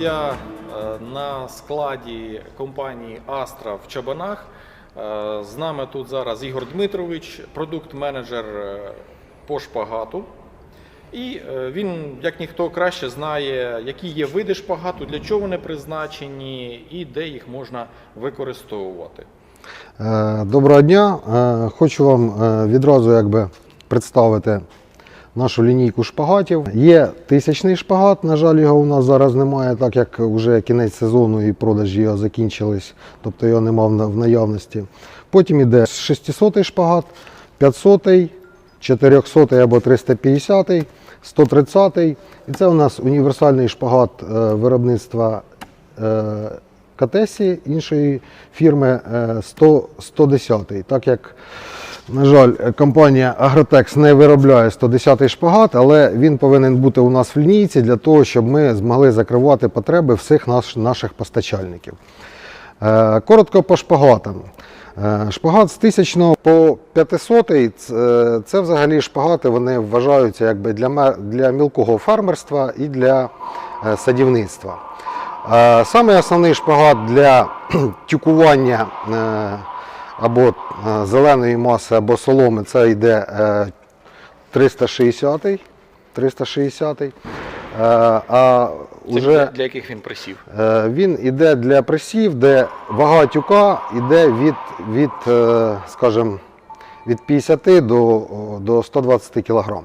Я е, на складі компанії Astra в Чабанах. Е, З нами тут зараз Ігор Дмитрович, продукт-менеджер е, по шпагату. І він, як ніхто краще, знає, які є види шпагату, для чого вони призначені і де їх можна використовувати. Доброго дня. Хочу вам відразу якби представити нашу лінійку шпагатів. Є тисячний шпагат, на жаль, його у нас зараз немає, так як вже кінець сезону і продажі його закінчились, тобто його немає в наявності. Потім йде 600 шпагат, 500, 400 або 350, 130. І це у нас універсальний шпагат е, виробництва е, Катесі іншої фірми е, 100, 110. Так як, на жаль, компанія Агротекс не виробляє 110-й шпагат, але він повинен бути у нас в лінійці для того, щоб ми змогли закривати потреби всіх наш, наших постачальників. Е, Коротко по шпагатам. Е, Шпагат з 1000 по 500 це, це взагалі шпагати вони вважаються якби для, для мілкого фермерства і для е, садівництва. Е, Саме основний шпагат для тюкування е, або е, зеленої маси, або соломи це йде е, 360 360 Е, А Це для, для яких він присів? Е, Він іде для пресів, де вага тюка йде від, від, скажімо, від 50 до, до 120 кг.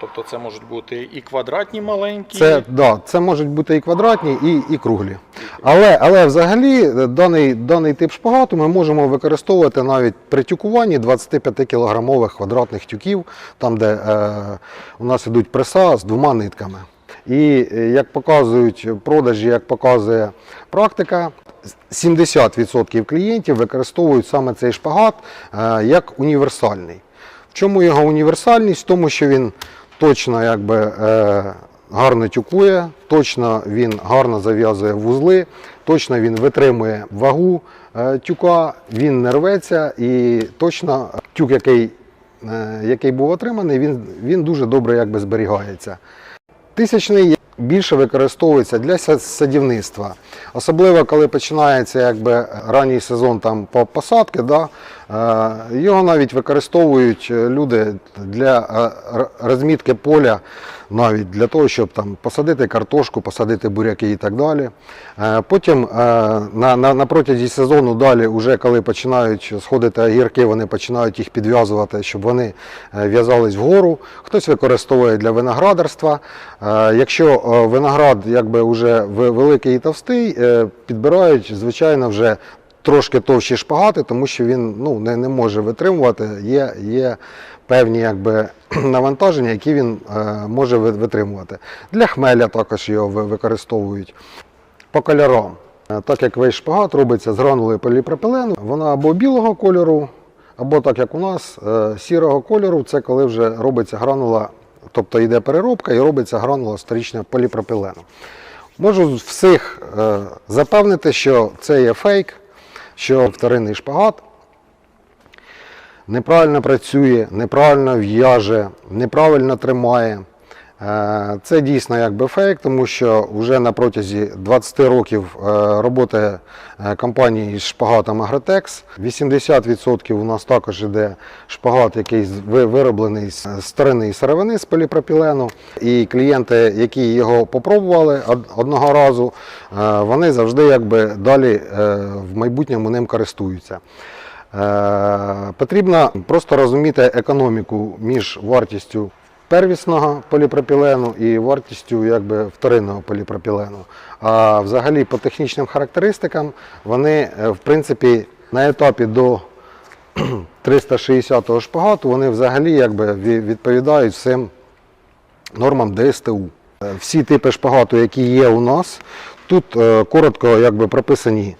Тобто це можуть бути і квадратні маленькі. Це, да, це можуть бути і квадратні, і, і круглі. Але, але взагалі е, даний, даний тип шпагату ми можемо використовувати навіть при тюкуванні 25 кілограмових квадратних тюків, там де е, у нас ідуть преса з двома нитками. І е, як показують продажі, як показує практика, 70% клієнтів використовують саме цей шпагат е, як універсальний. В чому його універсальність? В тому, що він точно якби, е, гарно тюкує, точно він гарно зав'язує вузли, точно він витримує вагу е, тюка, він не рветься і точно тюк, який, е, який був отриманий, він, він дуже добре якби, зберігається. Тисячний більше використовується для са- садівництва. Особливо, коли починається якби, ранній сезон там, по посадки, да, е, його навіть використовують е, люди для е, розмітки поля, навіть для того, щоб там, посадити картошку, посадити буряки і так далі. Е, Потім е, на, на, на протязі сезону далі, вже коли починають сходити огірки, вони починають їх підв'язувати, щоб вони е, в'язались вгору. Хтось використовує для виноградарства. Якщо виноград якби вже великий і товстий, підбирають, звичайно, вже трошки товщі шпагати, тому що він ну, не, не може витримувати. Є, є певні якби, навантаження, які він е, може витримувати. Для хмеля також його використовують. По кольорам. Е, Так як весь шпагат робиться з гранули поліпропилену, вона або білого кольору, або так як у нас, е, сірого кольору, це коли вже робиться гранула, тобто йде переробка і робиться гранула сторічного поліпропилену. Можу всіх е, запевнити, що це є фейк, що вторинний шпагат неправильно працює, неправильно в'яже, неправильно тримає. Е, Це дійсно якби фейк, тому що вже на протязі 20 років е, роботи е, компанії з шпагатом Агротекс 80% у нас також іде шпагат, який вироблений з старинної сировини з поліпропілену. І клієнти, які його попробували одного разу, вони завжди якби далі в майбутньому ним користуються. Потрібно просто розуміти економіку між вартістю первісного поліпропілену і вартістю якби, вторинного поліпропілену. А взагалі по технічним характеристикам вони е, в принципі на етапі до 360-го шпагату вони взагалі якби, відповідають всім нормам ДСТУ. Е, Всі типи шпагату, які є у нас, тут е, коротко якби, прописані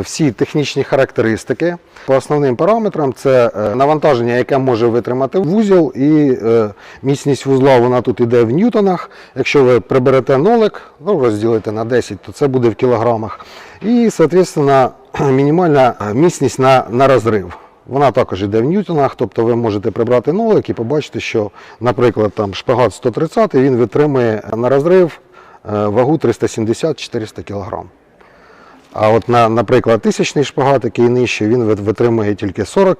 всі технічні характеристики. По основним параметрам це е, навантаження, яке може витримати вузол, і е, міцність вузла вона тут йде в ньютонах. Якщо ви приберете нолик, ну, розділите на 10, то це буде в кілограмах. І, соответственно, мінімальна е, міцність на, на розрив. Вона також йде в ньютонах, тобто ви можете прибрати нолик і побачити, що, наприклад, там шпагат 130 він витримує на розрив е, вагу 370-400 кг. А от, на, наприклад, тисячний шпагат, який нижче, він витримує тільки 40.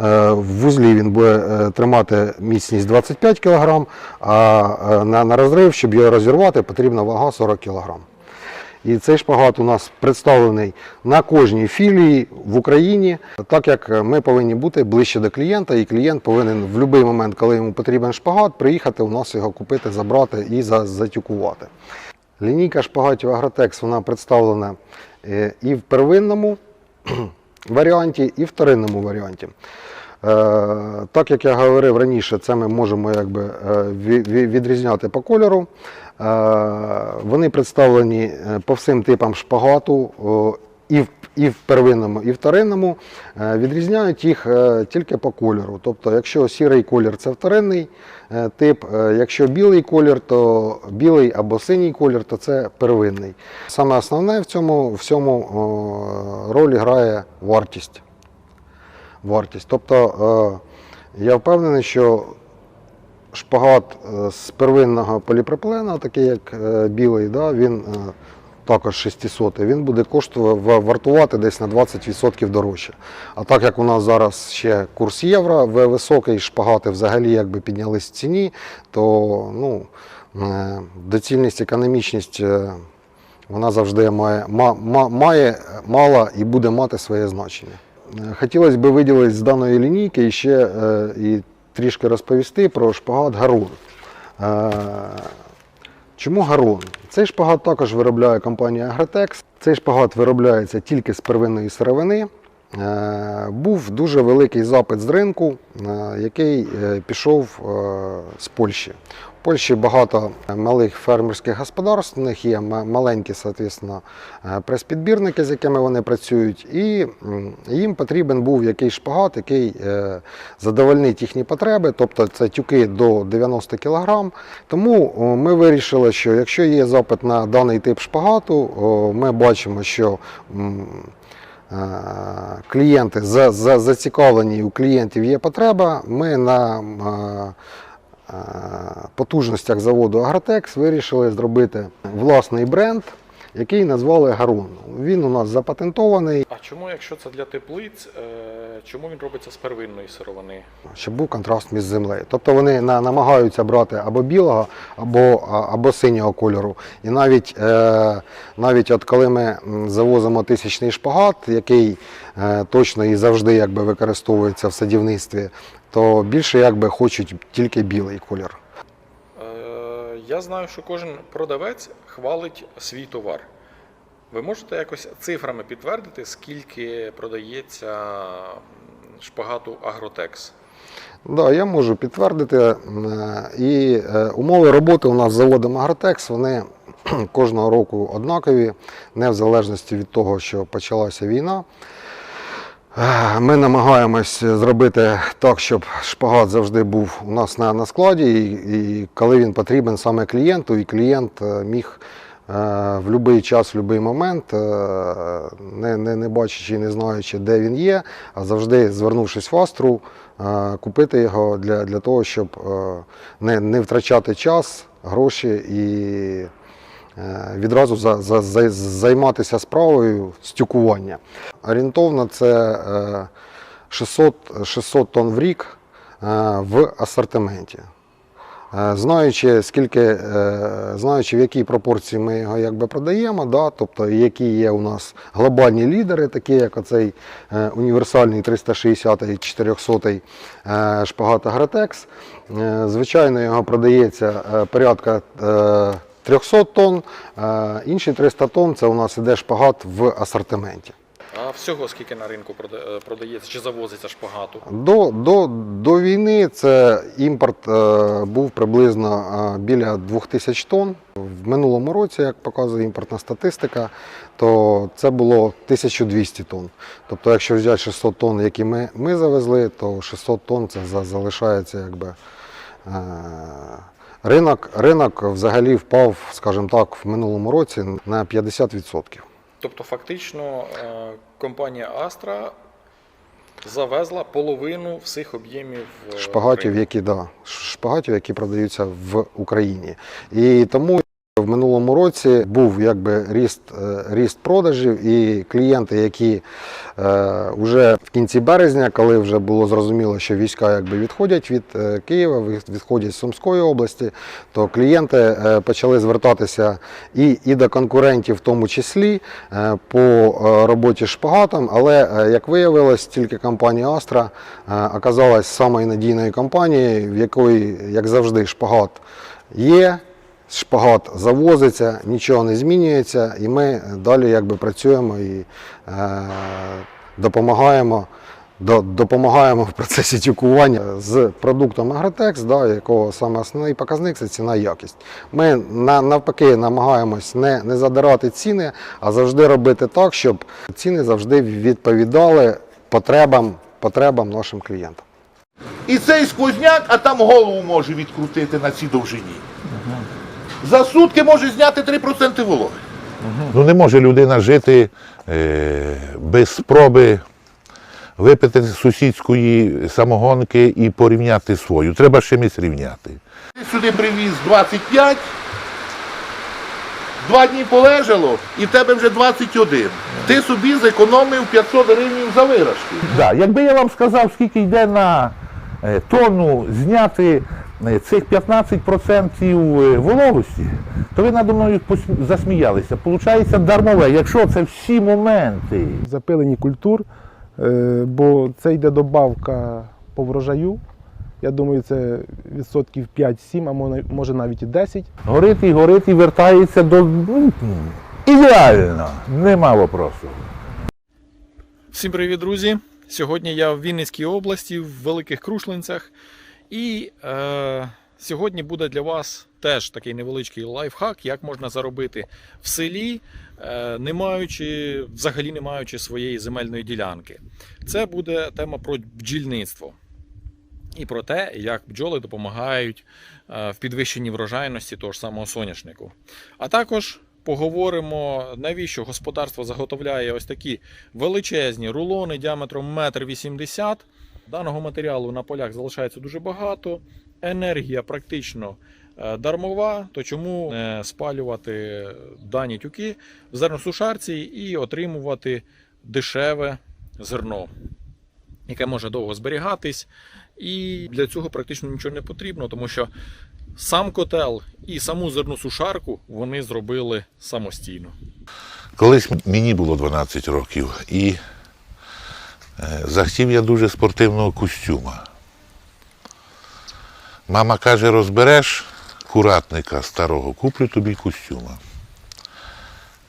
е, В вузлі він буде е, тримати міцність 25 кг, а е, на, на розрив, щоб його розірвати, потрібна вага 40 кг. І цей шпагат у нас представлений на кожній філії в Україні, так як ми повинні бути ближче до клієнта, і клієнт повинен в будь-який момент, коли йому потрібен шпагат, приїхати у нас його купити, забрати і затюкувати. Лінійка шпагатів Агротекс вона представлена і в первинному варіанті, і в вторинному варіанті. Е, Так як я говорив раніше, це ми можемо якби, е, ві- ві- відрізняти по кольору. Е, Вони представлені е, по всім типам шпагату і в, і в первинному, і в вторинному. Е, Відрізняють їх е, тільки по кольору. Тобто, якщо сірий колір це вторинний е, тип, е, якщо білий колір, то білий або синій колір, то це первинний. Саме основне в цьому всьому роль грає вартість вартість. Тобто е, я впевнений, що шпагат е, з первинного поліпропилена, такий як е, білий, він е, також 600, він буде коштувати вартувати десь на 20% дорожче. А так як у нас зараз ще курс євро високий, шпагати взагалі якби піднялись в ціні, то ну, е, доцільність, економічність. е, вона завжди має, ма, ма- має мала і буде мати своє значення. Е, Хотілося б виділити з даної лінійки і ще і трішки розповісти про шпагат Гарун. Чому гарон? Цей шпагат також виробляє компанія Агротекс. Цей шпагат виробляється тільки з первинної сировини. Е, Був дуже великий запит з ринку, е, який е, пішов з Польщі. Польщі багато малих фермерських господарств, в них є маленькі, соответственно, е, прес-підбірники, з якими вони працюють, і їм потрібен був якийсь шпагат, який е, задовольнить їхні потреби, тобто це тюки до 90 кг. Тому ми вирішили, що якщо є запит на даний тип шпагату, ми бачимо, що е, клієнти за, за, зацікавлені, у клієнтів є потреба. Ми на е, е, потужностях заводу Агротекс вирішили зробити власний бренд, який назвали Гарун. Він у нас запатентований, А чому, якщо це для теплиць, е, чому він робиться з первинної сировини? щоб був контраст між землею. Тобто вони намагаються брати або білого, або, або синього кольору. І навіть, е, навіть от коли ми завозимо тисячний шпагат, який е, точно і завжди якби, використовується в садівництві, то більше якби, хочуть тільки білий колір. Е, Я знаю, що кожен продавець хвалить свій товар. Ви можете якось цифрами підтвердити, скільки продається шпагату Агротекс? Да, я можу підтвердити. Е, І е, умови роботи у нас з заводом Агротекс, вони кожного року однакові, не в залежності від того, що почалася війна. Е, Ми намагаємось зробити так, щоб шпагат завжди був у нас на, на складі, і, і коли він потрібен саме клієнту, і клієнт е, міг е, в будь-який час, в будь-який момент, е, не, не, не бачачи і не знаючи, де він є, а завжди звернувшись в Астру, е, купити його для, для того, щоб е, не, не втрачати час, гроші і відразу за, за, за, займатися справою стюкування. Орієнтовно це е, 600, 600 тонн в рік е, в асортименті. Е, Знаючи, скільки, е, знаючи, в якій пропорції ми його якби продаємо, да, тобто які є у нас глобальні лідери, такі як оцей е, універсальний 360 400 е, шпагат Агротекс. Е, Звичайно, його продається е, порядка е, 300 тонн, е, інші 300 тонн це у нас іде шпагат в асортименті. А всього скільки на ринку е, продається чи завозиться шпагату? До, до, до війни це імпорт е, був приблизно е, біля 2000 тонн. В минулому році, як показує імпортна статистика, то це було 1200 тонн. Тобто, якщо взяти 600 тонн, які ми, ми завезли, то 600 тонн це залишається якби. Е, ринок, ринок взагалі впав, скажімо так, в минулому році на 50%. Тобто, фактично, е, компанія Astra завезла половину всіх об'ємів е, шпагатів, які да, шпагатів, які продаються в Україні. І тому В минулому році був якби ріст, е, ріст продажів, і клієнти, які е, вже в кінці березня, коли вже було зрозуміло, що війська якби відходять від е, Києва, відходять з Сумської області, то клієнти почали звертатися і, і до конкурентів, в тому числі по роботі шпагатом. Але як виявилось, тільки компанія е, оказалась самою надійною компанією, в якої, як завжди, шпагат є. Шпагат завозиться, нічого не змінюється, і ми далі якби працюємо і е, допомагаємо, до, допомагаємо в процесі тюкування з продуктом Агротекс, да, якого саме основний показник це ціна і якість. Ми на, навпаки намагаємось не, не задирати ціни, а завжди робити так, щоб ціни завжди відповідали потребам, потребам нашим клієнтам. І цей сквозняк, а там голову може відкрутити на цій довжині. За сутки може зняти 3% вологи. Ну не може людина жити е, без спроби випити сусідської самогонки і порівняти свою. Треба з чимось рівняти. Сюди привіз 25, два дні полежало, і в тебе вже 21. Ти собі зекономив 500 гривень за виражки. Да, якби я вам сказав, скільки йде на е, тонну зняти цих 15% вологості, то ви надо мною засміялися. Получається дармове, якщо це всі моменти. запилені культур, е, бо це йде добавка по врожаю. Я думаю, це відсотків 5-7, а може- може навіть і 10. Горить і горить і вертається до ну, ідеально, нема вопросу. Всім привіт, друзі! Сьогодні я в Вінницькій області, в Великих Крушлинцях. І е, сьогодні буде для вас теж такий невеличкий лайфхак, як можна заробити в селі, е, не маючи, взагалі не маючи своєї земельної ділянки. Це буде тема про бджільництво. І про те, як бджоли допомагають е, в підвищенні врожайності того ж самого соняшнику. А також поговоримо, навіщо господарство заготовляє ось такі величезні рулони діаметром 1,80 м. Даного матеріалу на полях залишається дуже багато. Енергія практично е, дармова, то чому не спалювати дані тюки в зерносушарці і отримувати дешеве зерно, яке може довго зберігатись. І для цього практично нічого не потрібно, тому що сам котел і саму зерну сушарку вони зробили самостійно. Колись мені було 12 років, і захотів я дуже спортивного костюма. Мама каже, розбереш куратника старого, куплю тобі костюма.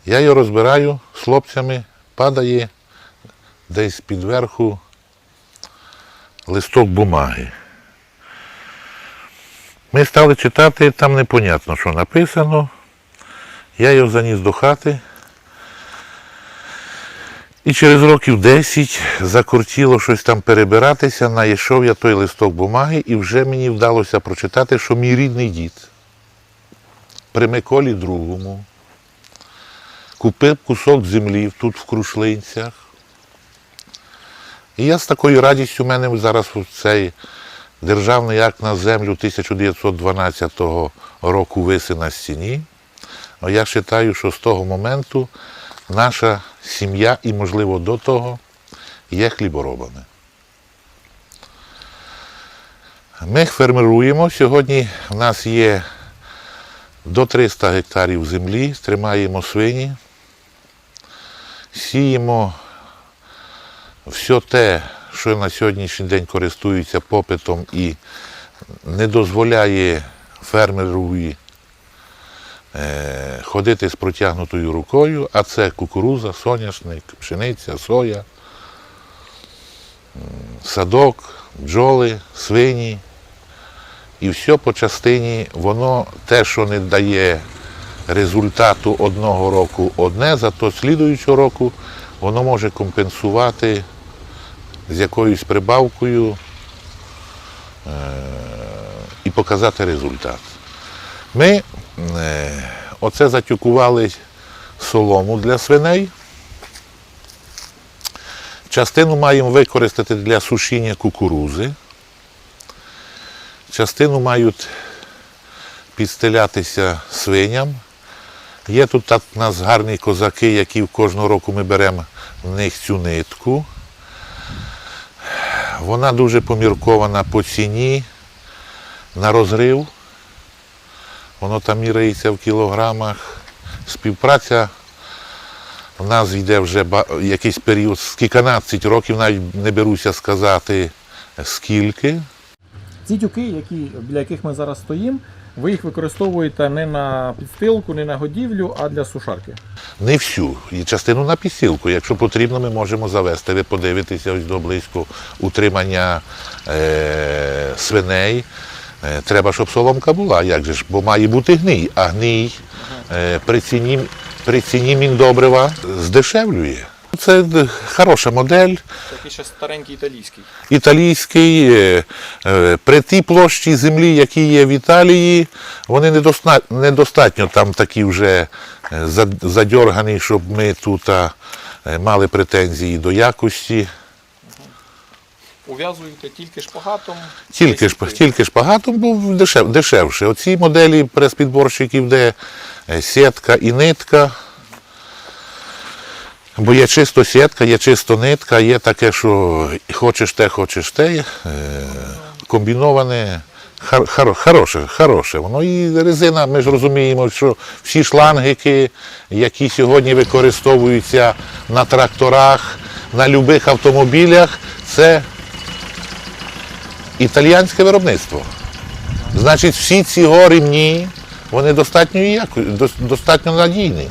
Я його розбираю з хлопцями, падає десь під верху листок бумаги. Ми стали читати, там непонятно, що написано. Я його заніс до хати. І через років 10 закортіло щось там перебиратися, знайшов я той листок бумаги, і вже мені вдалося прочитати, що мій рідний дід при Миколі другому купив кусок землі тут в Крушлинцях. І я з такою радістю в мене зараз цей державний акт на землю 1912 року виси на стіні. Я вважаю, що з того моменту наша сім'я і, можливо, до того є хліборобами. Ми фермеруємо. Сьогодні в нас є до 300 гектарів землі, тримаємо свині, сіємо все те, що на сьогоднішній день користується попитом і не дозволяє фермерові ходити з протягнутою рукою, а це кукуруза, соняшник, пшениця, соя, садок, бджоли, свині. І все по частині, воно те, що не дає результату одного року одне, зато слідуючого року воно може компенсувати з якоюсь прибавкою е, і показати результат. Ми е, оце затюкували солому для свиней. Частину маємо використати для сушіння кукурузи. Частину мають підстелятися свиням. Є тут так у нас гарні козаки, які кожного року ми беремо в них цю нитку. Вона дуже поміркована по ціні на розрив. Воно там міряється в кілограмах. Співпраця в нас йде вже якийсь період, з кільканадцять років, навіть не беруся сказати скільки. Ці тюки, які, біля яких ми зараз стоїмо, ви їх використовуєте не на підстилку, не на годівлю, а для сушарки. Не всю, і частину на підсілку. Якщо потрібно, ми можемо завести. Ви подивитеся ось до близько утримання е, свиней. Е, треба, щоб соломка була, як же ж, бо має бути гній, а гній е, при ціні, при ціні міндобрива здешевлює. Це хороша модель, Такий ще старенький італійський. італійський. е, е, При тій площі землі, які є в Італії, вони недостатньо, недостатньо там такі вже е, задьоргані, щоб ми тут е, мали претензії до якості. Ув'язуєте тільки шпагатом. Тільки, шп- тільки шпагатом був дешев, дешевше. Оці моделі прес-підборщиків, де е, сітка і нитка. Бо є чисто сітка, є чисто нитка, є таке, що хочеш те, хочеш те. е, Комбіноване. Хар, хар, хороше, хороше. Воно і резина, ми ж розуміємо, що всі шлангики, які сьогодні використовуються на тракторах, на будь-яких автомобілях, це італіянське виробництво. Значить, всі ці ремні, вони достатньо, яко- достатньо надійні.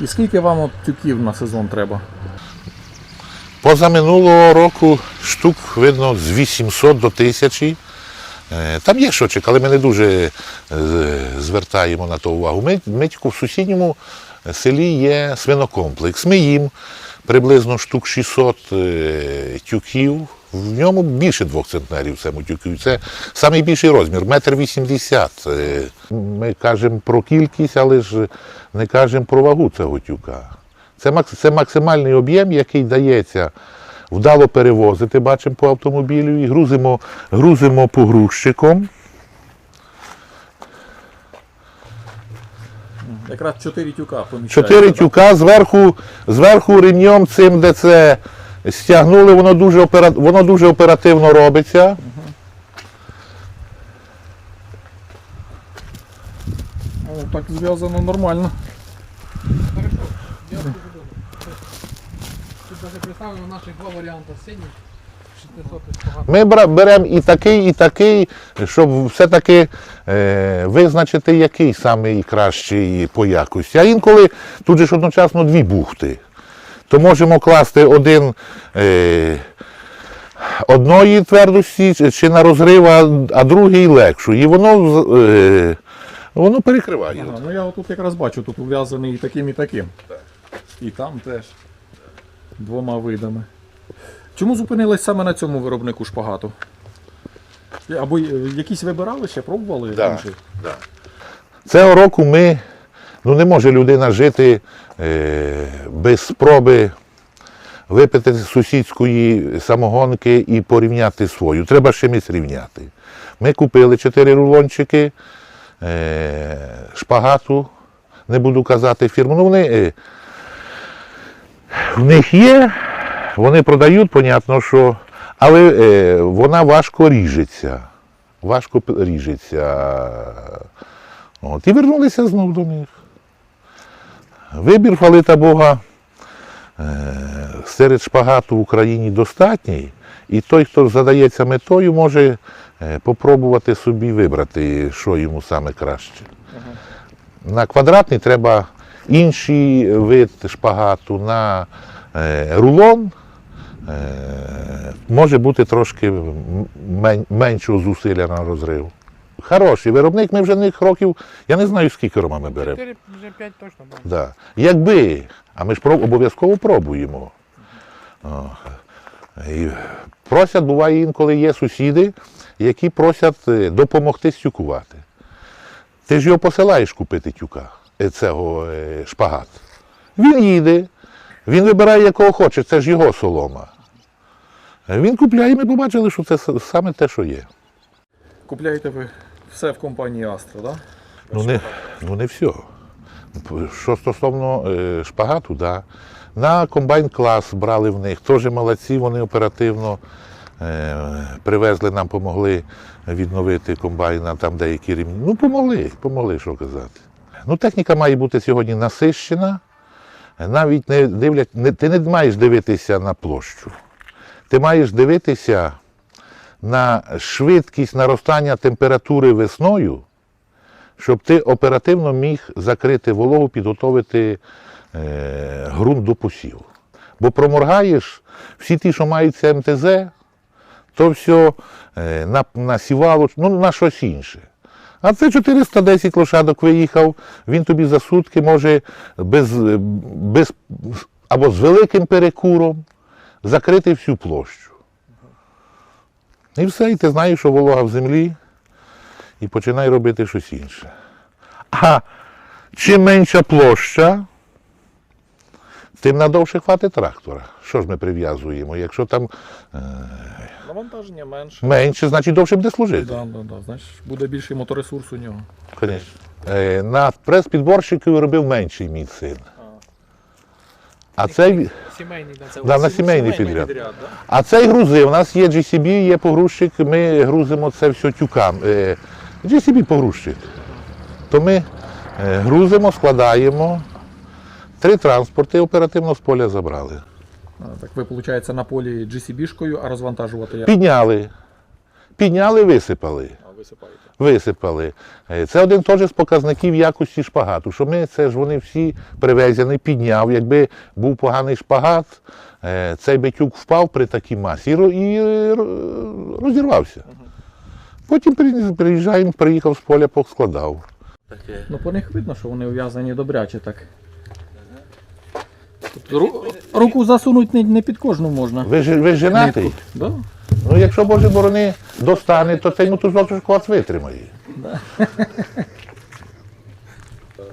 І скільки вам от тюків на сезон треба? Поза минулого року штук видно з 800 до 1000. Е, Там є щочик, але ми не дуже е, звертаємо на то увагу. Ми, ми тільки в сусідньому селі є свинокомплекс. Ми їм приблизно штук 600 е, тюків. В ньому більше двох центнерів в цьому. Це найбільший розмір, метр вісімдесят. Е, Ми кажемо про кількість, але ж не кажемо про вагу цього тюка. Це, це максимальний об'єм, який дається вдало перевозити, бачимо по автомобілю, і грузимо, грузимо погрузчиком. Якраз 4 тюка поміщається. Чотири тюка зверху, зверху ремнем цим, де це стягнули, воно дуже, опера... воно дуже оперативно робиться. О, так зв'язано нормально. Тут даже представлено наших два варіанти синій, 600 спогад. Ми беремо і такий, і такий, щоб все-таки е, визначити, який самий кращий по якості. А інколи тут же ж одночасно дві бухти. То можемо класти один е, одної твердості чи- на розрив, а, а другий легшу. І воно, е, воно перекриває. Ага, ну я отут якраз бачу, тут ув'язаний і таким, і таким. І там теж. Двома видами. Чому зупинились саме на цьому виробнику шпагату? Або е, якісь вибирали ще, пробували? Да. інші? Цього року ми, ну не може людина жити е, без спроби випити сусідської самогонки і порівняти свою. Треба з чимось рівняти. Ми купили чотири рулончики е, шпагату, не буду казати фірму. Ну, вони, е, в них є, вони продають, понятно, що, але е, вона важко ріжеться. Важко ріжеться. От, і вернулися знов до них. Вибір хвалита Бога е, серед шпагату в Україні достатній, і той, хто задається метою, може е, попробувати собі вибрати, що йому саме краще. На квадратний треба інший вид шпагату, на е, рулон може бути трошки меншого зусилля на розрив. Хороший виробник, ми вже них років, я не знаю, скільки рома ми беремо. 4, вже 5 точно буде. Да. Якби, а ми ж проб- обов'язково пробуємо. О. І просять, буває інколи є сусіди, які просять е, допомогти стюкувати. Ти ж його посилаєш купити тюка, е, цього е, шпагат. Він їде, він вибирає, якого хоче, це ж його солома. Він купляє, і ми побачили, що це саме те, що є. Купляєте ви все в компанії Astra, так? Ну не, ну не все. Що стосовно е, шпагату, да. на комбайн клас брали в них. Теж молодці, вони оперативно е, привезли нам, помогли відновити комбайна, там деякі рівні. Ну, помогли, помогли, що казати. Ну, техніка має бути сьогодні насищена. Навіть не дивлять, не, ти не маєш дивитися на площу. Ти маєш дивитися на швидкість наростання температури весною, щоб ти оперативно міг закрити вологу, підготовити е, ґрунт до посіву. Бо проморгаєш всі ті, що мають МТЗ, то все е, на, на сівалоч, ну на щось інше. А це 410 лошадок виїхав, він тобі за сутки може без, без, або з великим перекуром закрити всю площу. І все, і ти знаєш, що волога в землі, і починай робити щось інше. А чим менша площа, тим надовше хватить трактора. Що ж ми прив'язуємо? Якщо там Навантаження менше. менше, значить довше буде служити. Да, да, да. Значить, буде більший моторесурс у нього. Конечно. Е, На прес-підборщиків робив менший мій син. А цей, Сімейний, да, це да, на сімейний Сімейний підряд. да? А цей грузи. У нас є GCB, є погрузчик, ми грузимо це все тюкам. Е, GCB погрузчик. То ми е, грузимо, складаємо. Три транспорти оперативно з поля забрали. А, Так ви, виходить, на полі GCB-шкою, а розвантажувати як? Підняли. Підняли, висипали. А, висипаєте. Висипали. Е, Це один теж з показників якості шпагату. Що ми це ж вони всі привезені, підняв. Якби був поганий шпагат, е, цей битюк впав при такій масі і е, ро- розірвався. Потім приїжджаємо, приїхав з поля, поскладав. Ну по них видно, що вони ув'язані добряче так. Тобто, ру- руку засунути не, не під кожну можна. Ви, ж- ви ж женатий? Нитку. Да? Ну, якщо Боже борони достане, то цей мотузок ж вас витримає.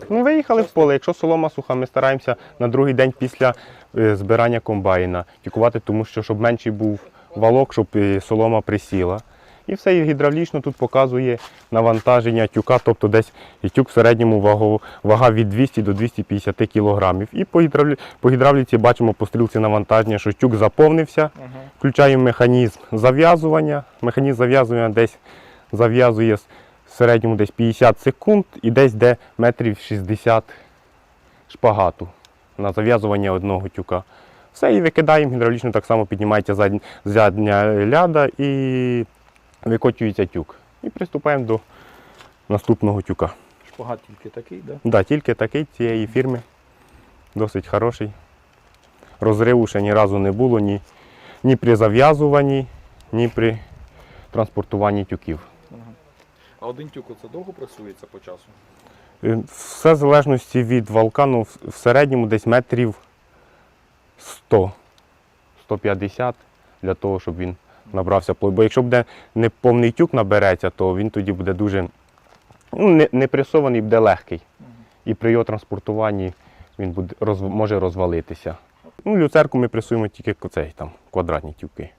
Ну, виїхали в поле. Якщо солома суха, ми стараємося на другий день після е, збирання комбайна тікувати, тому що щоб менший був валок, щоб е, солома присіла. І все гідравлічно тут показує навантаження тюка, тобто десь тюк в середньому вагу, вага від 200 до 250 кілограмів. І по, гідравлі, по гідравліці бачимо по стрілці навантаження, що тюк заповнився. Включаємо механізм зав'язування. Механізм зав'язування десь зав'язує в середньому десь 50 секунд і десь де метрів 60 шпагату на зав'язування одного тюка. Все, і викидаємо гідравлічно, так само піднімається задня, задня ляда і викочується тюк. І приступаємо до наступного тюка. Шпагат тільки такий, да? Да, тільки такий цієї фірми. Досить хороший. Розриву ще ні разу не було ні, ні при зав'язуванні, ні при транспортуванні тюків. А один тюк це довго працюється по часу? Е, Все в залежності від валка, ну, в- середньому десь метрів 100, 150 для того, щоб він набрався плод. Бо якщо буде не повний тюк набереться, то він тоді буде дуже ну, не, не пресований, буде легкий. І при його транспортуванні він буде, роз, може розвалитися. Ну, люцерку ми пресуємо тільки цей, там, квадратні тюки.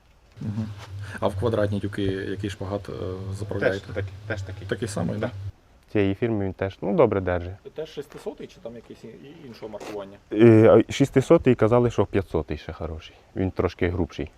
А в квадратні тюки який шпагат е, заправляєте? теж такий. Такий самий, да? Цієї фірми він теж ну, добре держить. Теж 600 чи там якийсь іншого маркування? Е, 600 і казали, що 500 ще хороший. Він трошки грубший.